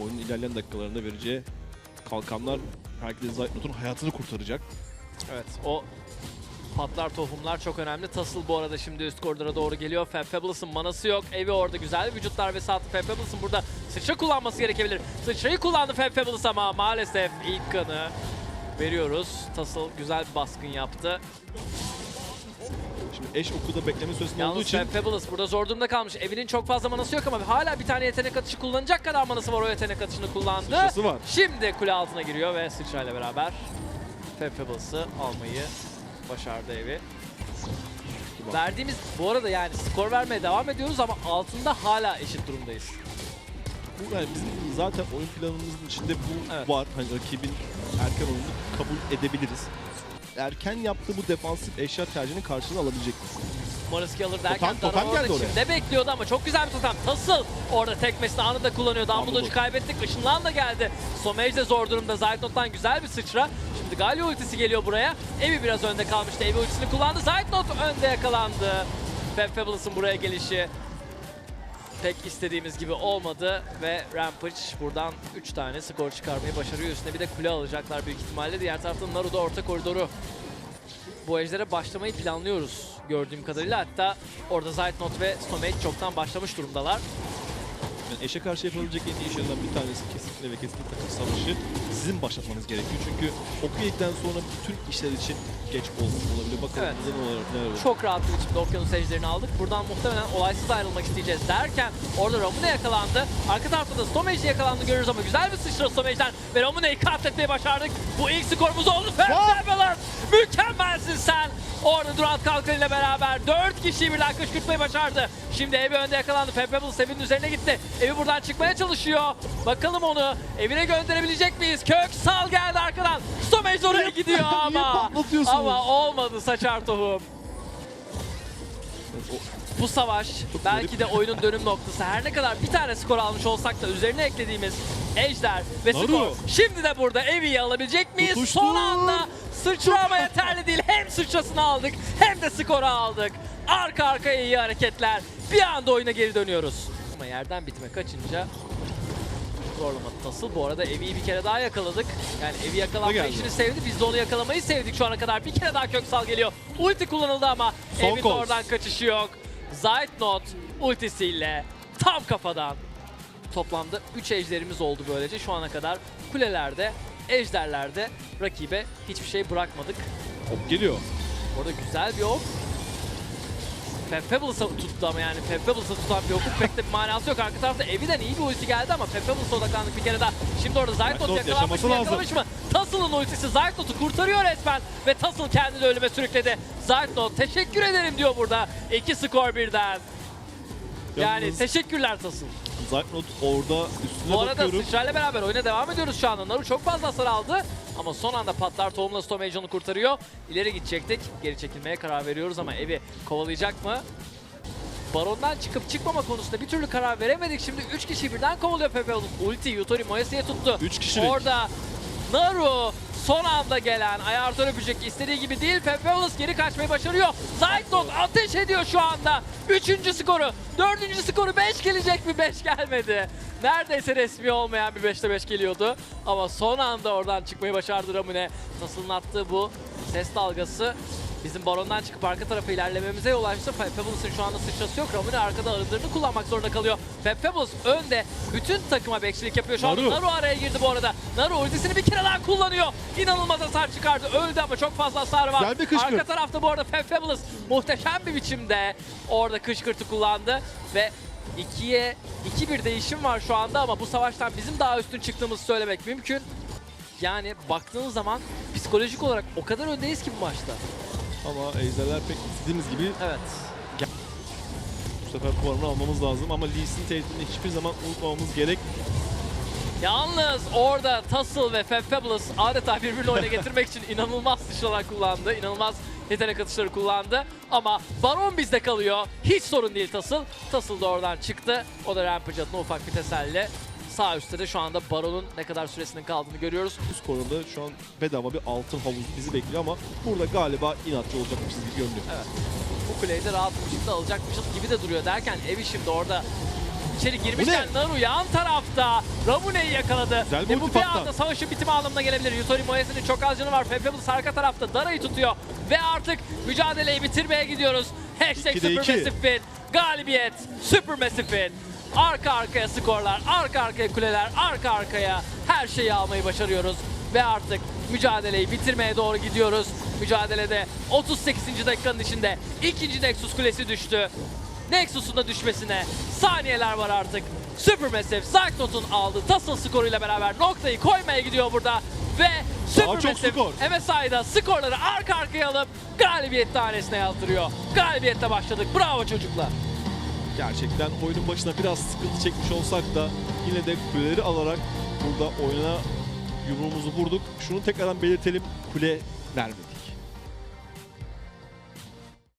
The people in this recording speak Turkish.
oyunun ilerleyen dakikalarında vereceği kalkanlar de Zaytnot'un hayatını kurtaracak. Evet o patlar tohumlar çok önemli. Tasıl bu arada şimdi üst koridora doğru geliyor. Fab Fabulous'ın manası yok. Evi orada güzel vücut darbesi attı. Fab Fabulous'ın burada sıçra kullanması gerekebilir. Sıçrayı kullandı Fab Fabulous ama maalesef ilk kanı veriyoruz. Tasıl güzel bir baskın yaptı. Şimdi eş okuda bekleme süresinde olduğu Yalnız için Fab Fabulous burada zor durumda kalmış. Evinin çok fazla manası yok ama hala bir tane yetenek atışı kullanacak kadar manası var. O yetenek atışını kullandı. Sıçrası var. Şimdi kule altına giriyor ve sıçrayla beraber Fab Fabulous'ı almayı başardı evi. Verdiğimiz bu arada yani skor vermeye devam ediyoruz ama altında hala eşit durumdayız. bu yani bizim zaten oyun planımızın içinde bu Evet. var. Hani rakibin erken oyununu kabul edebiliriz. Erken yaptığı bu defansif eşya tercihinin karşılığını alabilecek misin? Moriski alır derken Totem- totem geldi oraya. içinde bekliyordu ama çok güzel bir totem. Tasıl orada tekmesini anında kullanıyor. Dumbledore'u Dumbledore. kaybettik. Işınlan da geldi. Somage de zor durumda. Zaytnot'tan güzel bir sıçra. Şimdi Galio ultisi geliyor buraya. Evi biraz önde kalmıştı. Evi ultisini kullandı. Zaytnot önde yakalandı. Fab Fabulous'ın buraya gelişi pek istediğimiz gibi olmadı ve Rampage buradan 3 tane skor çıkarmayı başarıyor. Üstüne bir de kule alacaklar büyük ihtimalle. Diğer taraftan Naru da orta koridoru bu ejdere başlamayı planlıyoruz gördüğüm kadarıyla. Hatta orada Zaytnot ve Stomach çoktan başlamış durumdalar. Yani eşe karşı yapılabilecek en iyi şeylerden bir tanesi kesinlikle ve kesinlikle takım savaşı sizin başlatmanız gerekiyor. Çünkü oku yedikten sonra bütün işler için geç olmuş olabilir. Bakalım Evet. ne olarak ne olur. Çok rahat bir biçimde okyanus ejderini aldık. Buradan muhtemelen olaysız ayrılmak isteyeceğiz derken orada Ramune yakalandı. Arka tarafta da Stomage'i yakalandı görüyoruz ama güzel bir sıçra Stomage'den ve Ramune'yi katletmeyi başardık. Bu ilk skorumuz oldu. Fabulous! Mükemmelsin sen! Orada Durant Kalkan ile beraber 4 kişiyi birden kışkırtmayı başardı. Şimdi evi önde yakalandı. Fabulous evinin üzerine gitti. Evi buradan çıkmaya çalışıyor. Bakalım onu evine gönderebilecek miyiz? Köksal geldi arkadan. Stomage oraya gidiyor ama. Ama olmadı saçar tohum. Bu savaş belki de oyunun dönüm noktası. Her ne kadar bir tane skor almış olsak da üzerine eklediğimiz Ejder ve Naru. skor. Şimdi de burada Evi'yi alabilecek miyiz? Tutuştu. Son anda sıçra ama yeterli değil. Hem sıçrasını aldık hem de skoru aldık. Arka arkaya iyi hareketler. Bir anda oyuna geri dönüyoruz. Ama yerden bitme kaçınca zorlamadı Tasıl. Bu arada Evi'yi bir kere daha yakaladık. Yani Evi yakalanma işini sevdi. Biz de onu yakalamayı sevdik şu ana kadar. Bir kere daha Köksal geliyor. Ulti kullanıldı ama Son Evi'nin kol. oradan kaçışı yok. Zaytnot ultisiyle tam kafadan toplamda 3 ejderimiz oldu böylece şu ana kadar. Kulelerde, ejderlerde rakibe hiçbir şey bırakmadık. ok geliyor. Orada güzel bir ok. Fabulous'a tuttu ama yani Fabulous'a tutan bir okun pek de bir manası yok. Arka tarafta Evi'den iyi bir ulti geldi ama Fabulous'a odaklandık bir kere daha. Şimdi orada Zaytnot yakalanmış mı yakalamış mı? Tassel'ın ultisi Zaytnot'u kurtarıyor resmen ve Tassel kendini ölüme sürükledi. Zaytnot teşekkür ederim diyor burada. İki skor birden. Yani Yalnız teşekkürler Tassel. Zaytnot orada üstüne Bu arada bakıyorum. sıçrayla beraber oyuna devam ediyoruz şu anda. Naru çok fazla hasar aldı ama son anda patlar tohumla Stomage onu kurtarıyor. İleri gidecektik. Geri çekilmeye karar veriyoruz ama evi kovalayacak mı? Baron'dan çıkıp çıkmama konusunda bir türlü karar veremedik. Şimdi 3 kişi birden kovalıyor Pepe. Ulti Yutori Moesi'ye tuttu. Üç kişilik. Orada Naru son anda gelen ayartör öpecek istediği gibi değil. Ulus geri kaçmayı başarıyor. Zaytnot ateş ediyor şu anda. Üçüncü skoru. Dördüncü skoru 5 gelecek mi? 5 gelmedi. Neredeyse resmi olmayan bir 5'te 5 geliyordu. Ama son anda oradan çıkmayı başardı Ramune. Tasıl'ın attığı bu ses dalgası Bizim barondan çıkıp arka tarafa ilerlememize yol açtı. Fabulous'un şu anda sıçrası yok. Ramune arkada arındırını kullanmak zorunda kalıyor. Fab Fabulous önde. Bütün takıma bekçilik yapıyor. Şu anda Naru. Naru araya girdi bu arada. Naru ultisini bir kere daha kullanıyor. İnanılmaz hasar çıkardı. Öldü ama çok fazla hasar var. Güzel bir kışkırt. Arka tarafta bu arada Fabulous muhteşem bir biçimde orada kışkırtı kullandı. Ve 2'ye 2-1 değişim var şu anda ama bu savaştan bizim daha üstün çıktığımızı söylemek mümkün. Yani baktığınız zaman psikolojik olarak o kadar öndeyiz ki bu maçta. Ama ejderler pek istediğimiz gibi Evet. bu sefer puanını almamız lazım. Ama Lee Sin tehditini hiçbir zaman unutmamamız gerek. Yalnız orada Tassel ve Fab Fabulous adeta birbirini oyuna getirmek için inanılmaz sıçralar kullandı. inanılmaz yetenek atışları kullandı. Ama Baron bizde kalıyor. Hiç sorun değil Tassel. Tassel da oradan çıktı. O da Rampage adına ufak bir teselli. Sağ üstte de şu anda Baron'un ne kadar süresinin kaldığını görüyoruz. Üst konuda şu an bedava bir altın havuzu bizi bekliyor ama burada galiba inatçı olacakmışız gibi görünüyor. Evet. Bu kuleyi de rahat bir şekilde alacakmışız gibi de duruyor derken Evi şimdi orada içeri girmişken Naru yan tarafta Ramune'yi yakaladı. Güzel Ve bu bir patlar. anda savaşın bitimi anlamına gelebilir. Yutori Moyes'inin çok az canı var. Fabulous arka tarafta Dara'yı tutuyor. Ve artık mücadeleyi bitirmeye gidiyoruz. Hashtag. Supermassive Win. Galibiyet Supermassive Win. Arka arkaya skorlar, arka arkaya kuleler, arka arkaya her şeyi almayı başarıyoruz. Ve artık mücadeleyi bitirmeye doğru gidiyoruz. Mücadelede 38. dakikanın içinde ikinci Nexus kulesi düştü. Nexus'un da düşmesine saniyeler var artık. Supermassive Zyklot'un aldığı Tussle skoruyla beraber noktayı koymaya gidiyor burada. Ve Supermassive skor. MSI'da skorları arka arkaya alıp galibiyet tanesine yazdırıyor. Galibiyetle başladık. Bravo çocuklar. Gerçekten oyunun başına biraz sıkıntı çekmiş olsak da yine de kuleleri alarak burada oyuna yumruğumuzu vurduk. Şunu tekrardan belirtelim. Kule vermedik.